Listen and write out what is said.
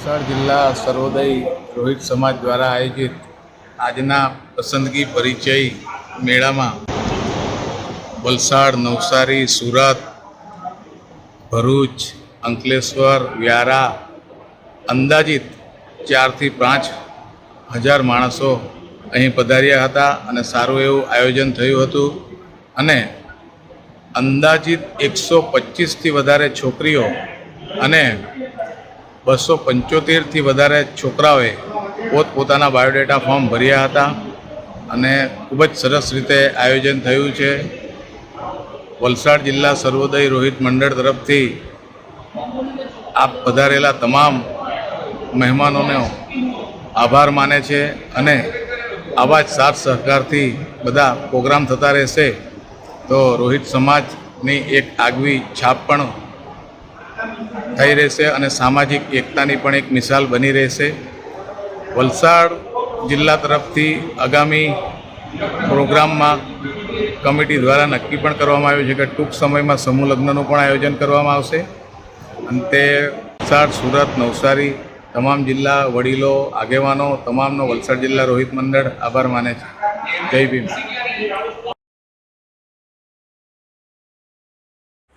વલસાડ જિલ્લા સર્વોદય રોહિત સમાજ દ્વારા આયોજિત આજના પસંદગી પરિચય મેળામાં વલસાડ, નવસારી, સુરત, ભરૂચ, અંકલેશ્વર, વ્યારા અંદાજિત ચારથી પાંચ હજાર માણસો અહીં પધાર્યા હતા અને સારું એવું આયોજન થયું હતું અને અંદાજિત એકસો પચીસથી વધારે છોકરીઓ અને બસો પંચોતેરથી વધારે છોકરાઓએ પોતપોતાના બાયોડેટા ફોર્મ ભર્યા હતા અને ખૂબ જ સરસ રીતે આયોજન થયું છે. વલસાડ જિલ્લા સર્વોદય રોહિત મંડળ તરફથી આપ પધારેલા તમામ મહેમાનોનો આભાર માને છે અને આવા જ સાથ સહકારથી બધા પ્રોગ્રામ થતા રહેશે. તો રોહિત સમાજની એક આગવી છાપ પણ થઈ રહેશે અને સામાજિક એકતાની પણ એક મિસાલ બની રહેશે. વલસાડ જિલ્લા તરફથી આગામી પ્રોગ્રામમાં કમિટી દ્વારા નક્કી પણ કરવામાં આવ્યું છે કે ટૂંક સમયમાં સમૂહ લગ્નનું પણ આયોજન કરવામાં આવશે. અંતે વલસાડ, સુરત, નવસારી તમામ જિલ્લા વડીલો, આગેવાનો, તમામનો વલસાડ જિલ્લા રોહિત મંડળ આભાર માને છે. જય ભીમ.